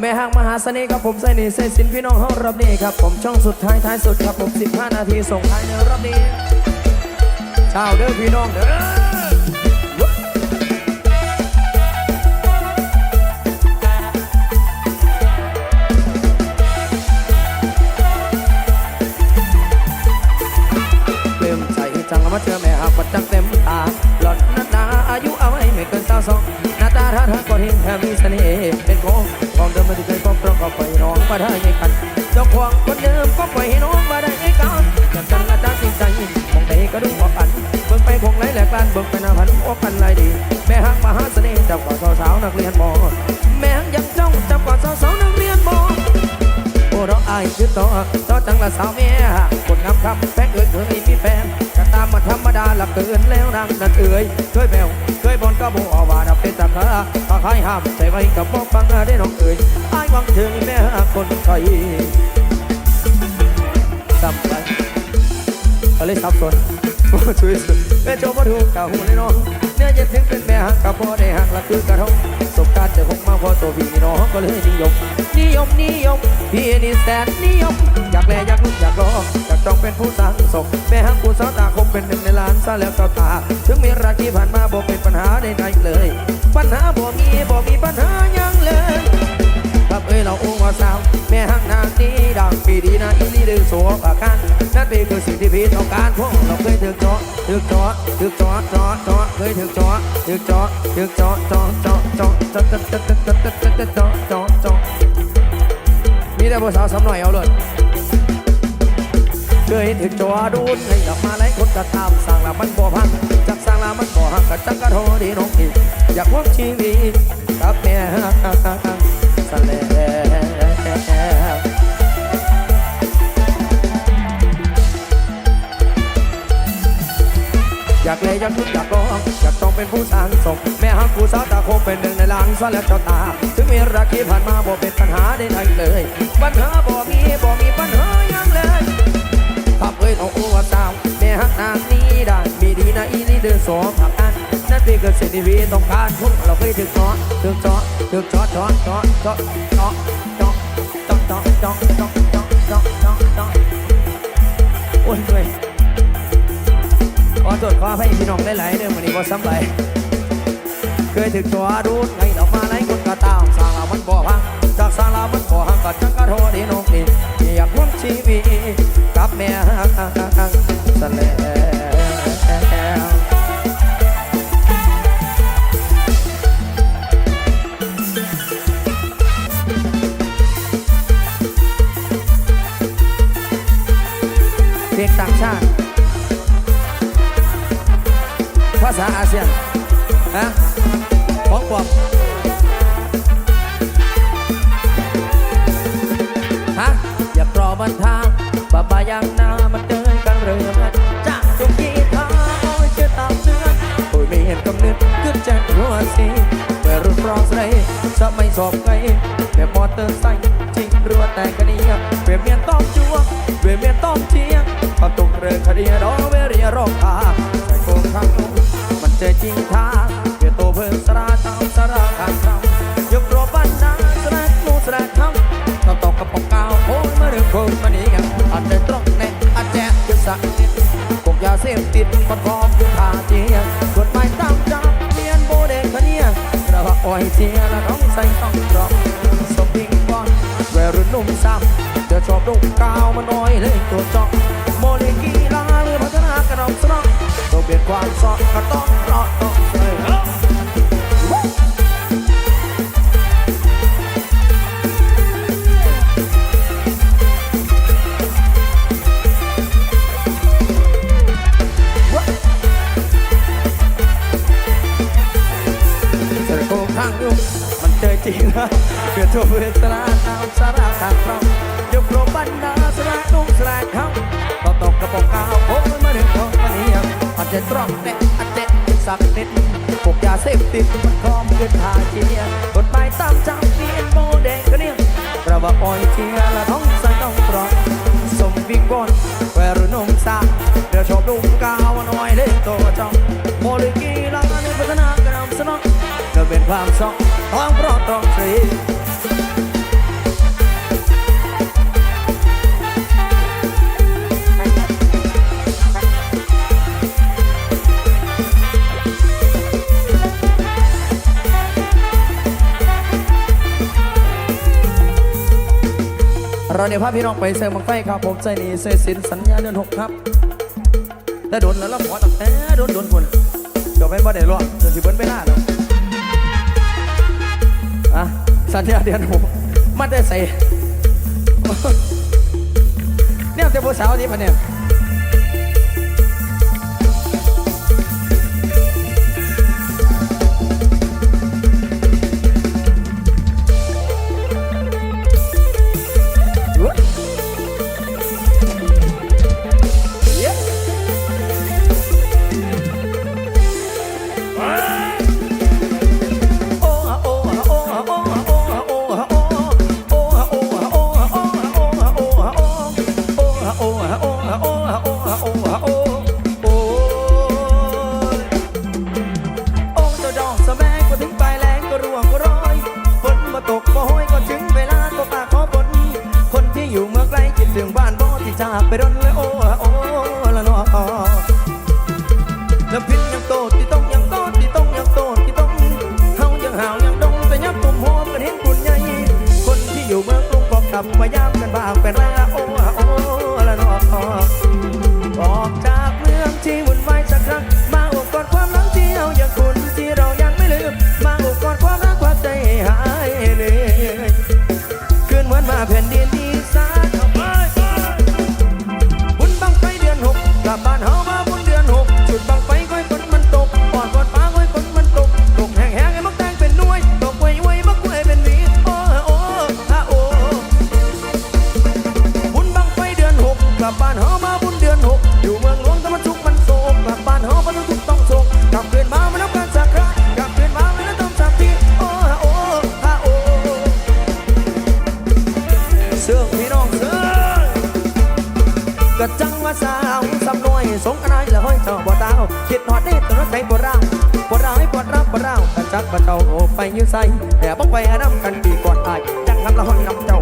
แม่ห้างมหาเสน่ห์ครับผมใส่นี่ใส่สินพี่น้องเฮารอบนี้ครับผมช่องสุดท้ายท้ายสุดครับผม 15 นาทีส่งท้ายในรอบนี้ชาวเด้อพี่น้องเด้อ มาได้ไงกันเจ้าของคนเดิมก็ปล่อยให้น้องมาได้ไงกันอยากจังหน้าตาจริงใจมองใดก็ดูออกกันเบิ่งไปคงไหลแหลกลานเบิ่งไปหน้าพันโอ้กันไรดี แม่หักมหาเสน่ห์จับกว่าสาวๆนักเรียนมอแม่หักยังจ้องจับกว่าสาวๆนักเรียนมอโอ้เราอายคือต่อต่อจังละสาวเมียคนงามคำแฟนเอ้ยเคยมีแฟนก็ตามมาธรรมดาหลับเกินแล้วนางนั่นเอ้ยเคยแมวเคยบอลก็บอกว่าดับเป็น ตาขาถ้าใครห้ามใจไว้กับบอกฟังได้น้องเอ้ยอายหวังถึงแม่คนไทยสับไปอะไรสับสนช่วยสุดแม่โจมาถูกกะหูเลยน้องเนื้อเย็นถึงเป็นแม่หักกับพ่อได้หักละคือกระทงสบการจอคงมาพอตัวพี่น้องก็เลยนิยม นิยมนิยมพี่นี่แสนนิยม อยากแลอยากลุกอยากรออยากต้องเป็นผู้สร้างสมแม่ฮักกูสาวตาคงเป็นหนึ่งในล้านซะแล้วก็ตา ถึงมีรักที่ผ่านมาบ่เป็นปัญหาใดๆเลย ปัญหาบ่มีบ่มีปัญหายังเลยครับเอ้ยเราอุ้งว่าสาวแม่ฮักนางนี้ดังปีดีนะอีนี่ดื้อสัวปากันนั่นเป็นคือสิ่งที่พี่ต้องการพวกเราเคยถึกจาะถึกเจาะถึกจาะเจาะเจาะเคยถึกจาะถึกจาะถึกจาะเจาะเจาะเจาะเจาะเจาะเจาะเจาะเจาะเจาะเจาะเจาะเจาะมีแต่ภาษาสำหน่อยเอาเลย เคยถึกจอดูนให้กลับมาไล่คนกระทำสั่งละมันบ่พังจากสั่งละมันบ่หักกะจักกะโทดีน้องอีกอยากพบชีวิตกับแม่สแลอยากเลยอยากลุกอยากร้องอยากต้องเป็นผู้สร้างสมแม่ฮักผู้สาวตาคงเป็นหนึ่งในล้านซะแล้วเจ้าตา ถึงมีรักที่ผ่านมาบ่เป็นปัญหาใดๆเลยปัญหาบ่มีบ่มี ขับเอ้ยน้องอ้วนสาวแม่ฮักนางนี้ได้มีดีนะอีนี่เดินสองผักอันนั่นเป็นเกิดเสิ่งที่พี่ต้องการพวกเราเคยถึงจอดถึงจอดถึงจอดจอดจอดจอดจอดจอดจอดจอดจอดจอดจอดจอดจอดจอดโอ้ยด้วยขอโทษขอให้พี่น้องหลายๆเรื่องวันนี้ก็ซ้ำไปเคยถึงจอดูไงดอกมาไหนคนก็ตามสร้างเรามันบ่พัง สางเรามันบ่หังก็จังกะโทดีน้องนี่อยากร่วมชีวิตกับแม่สแลเพลงต่างชาติภาษาอาเซียนฮะของปลอม อย่ากรอบันทางป่าบายังนามันเดินกันเรือมันจากทุกกีทาโอ้ยเจอตามเสื้อโอ้ยไม่เห็นกำเนิดก็จะรัวสีเมื่อรุ่นรองใส่สมัยสอบไงแม่มอเตอร์ไซค์จริงรัวแต่กันนี้เปรียบเมีย ดุกาวมาหน่อยเลยตัวจอกโมเลกีลาหรือพัฒนากระดองสนองต้องเปลี่ยนความสอดก็ต้องรอด วัยรุ่นหนุ่มสาวเดียวชอบลุงกาวน้อยเล่นตจ้งโมลิกีลาในพัฒนากระนำสนองเธอเป็นความสองท้องรอดตรงสี เราเนี่ยพาพี่น้องไปเสริมบังไฟครับผมใจนี้เสสินสัญญาเดือนหกครับแต่โดนแล้วเราขอตั้งแต่โดนโดนคนเดี๋ยวไปบ่ได้รอดเดี๋ยวที่เบิ้ลไปหน้าเล้วอะสัญญาเดือนหกมาได้ใส่เนี่ยเจ้าผู้สาวนี่มาเนี่ย pero no เก่าไปยื้อใส่แต่บอกไปน้ำกันปีก่อนอายจังทำละหอนนำเจ้า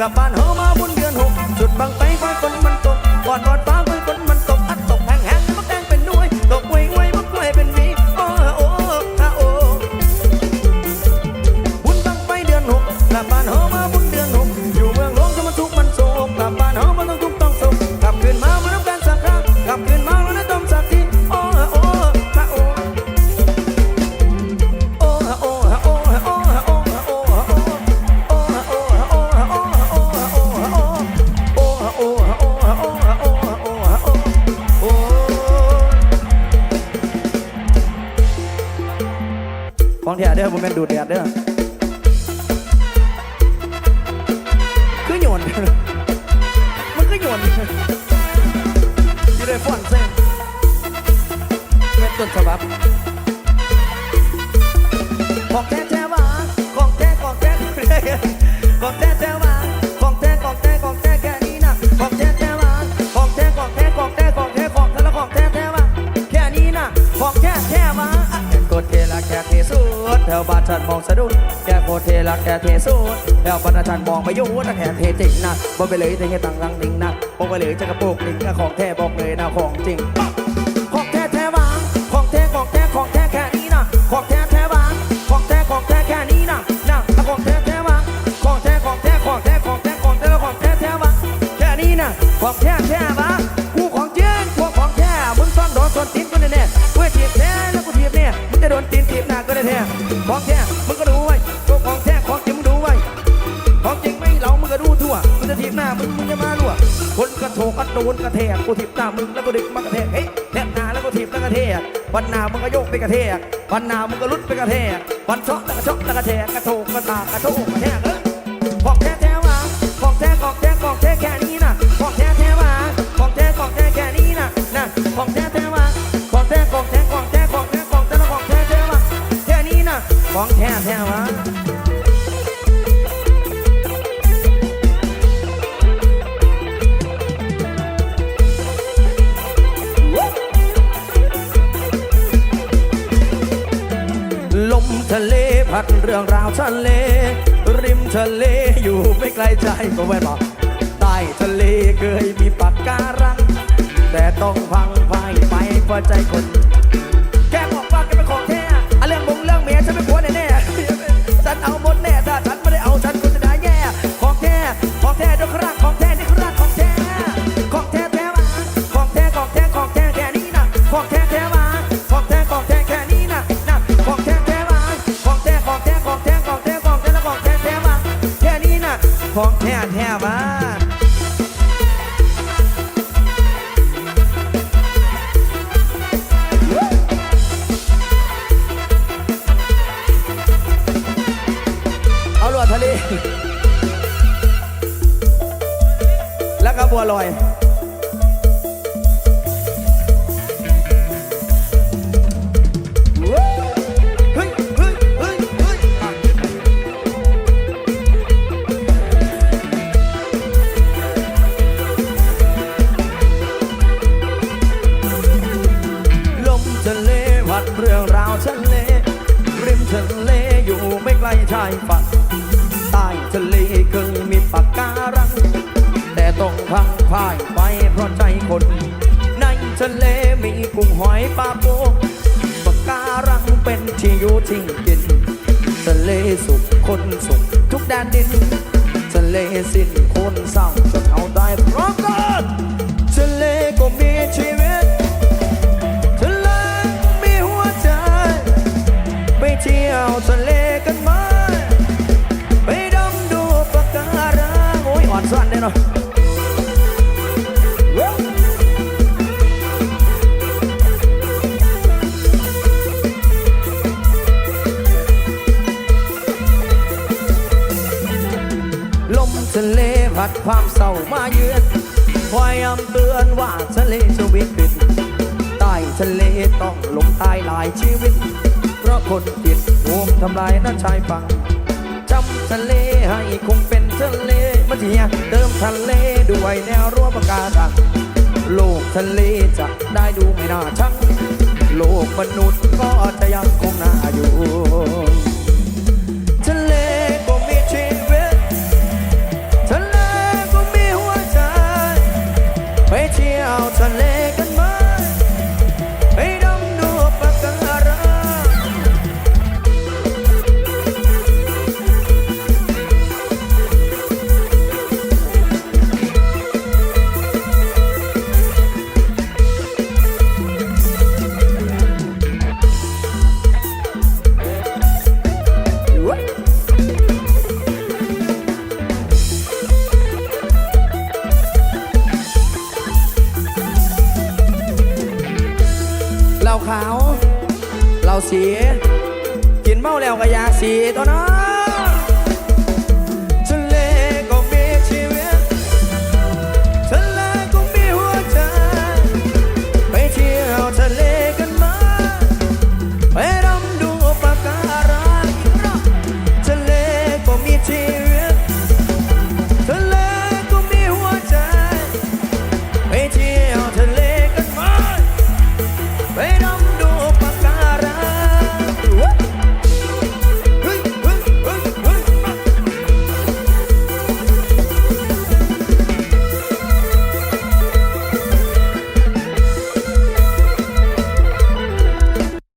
กับบ้านเฮามาบุญเดือนหกจุดบางไปอยคนมันตกบอดบอดไป ของแท้เด้อผมเป็นดูดแดดเด้อคือโยนมันก็โยนอยู่ในฟอนเซ่เป็นต้นฉบับของแท้ ดุนแกโคเทลักแกเทสูดแล้วบรรชันมองไปยุ่งนักแหนเทจิงนะบอกไปเลยแต่เงี้ยตังรังนิงนะบอกไปเลยจะกระปุกนิงนะของแท้บอกเลยนะของจริง ของแท้แท้วางของแท้ของแท้ของแท้แค่นี้นะของแท้แท้วางของแท้ของแท้แค่นี้นะนะของแท้แท้วางของแท้ของแท้ของแท้ของแท้ของแท้แล้วของแท้แท้วางแค่นี้นะของแท้แท้วางกูของจริงพวกของแท้มึงซ่องโดนโดนตีนกูแน่แน่กูทีบแท้แล้วกูถีบเนี่ยมึงจะโดนตีนถีบหน้าก็ได้แท้ของแท้ โถก็โดนกระแทกกูถีบหน้ามึงแล้วก็ดึงมากระแทกเฮ้ยแทกหน้าแล้วกูถีบแล้วกระแทกวันหน้ามึงก็โยกไปกระแทกวันหน้ามึงก็ลุดไปกระแทกวันช็อกแล้วก็ช็อกแล้วกระแทกกระโถกกระตากกระโถกกระแทกเออของแท้แท้วะของแท้ของแท้ของแท้แค่นี้นะของแท้แท้วะของแท้ของแท้แค่นี้นะนะของแท้แท้วะของแท้ของแท้ของแท้ของแท้ของแท้ของแท้แท้วะแค่นี้นะของแท้แท้วะ พัดเรื่องราวทะเล ริมทะเลอยู่ไม่ไกลใจก็แว่บอกใต้ทะเลเคยมีปากการัง แต่ต้องพังพ่ายไปเพราะใจคน บัวลอย เลมีกุ้งหอยปลาโปปากการังเป็นที่อยู่ที่กิน ทะเลสุขคนสุขทุกแดนดิน ทะเลสิ้นคนเศร้าจะเอาได้เพราะกันทะเลก็มีชีวิตทะเลมีหัวใจ ไปเที่ยวทะเลกันไหมไปดำดูปะการังโอ้ยอ่อนสั้นเลยเนาะ ทะเลพัดความเศร้ามาเยือนคอยย้ำเตือนว่าทะเลจะวิตกฤตใต้ทะเลต้องลงตายหลายชีวิต เพราะคนผิดโวมทำลายน้าชายฝั่งจำทะเลให้คงเป็นทะเลมาเทียเติมทะเลด้วยแนวรั้วปะการังโลกทะเลจะได้ดูไม่น่าชังโลกมนุษย์ก็จะยังคงน่าอยู่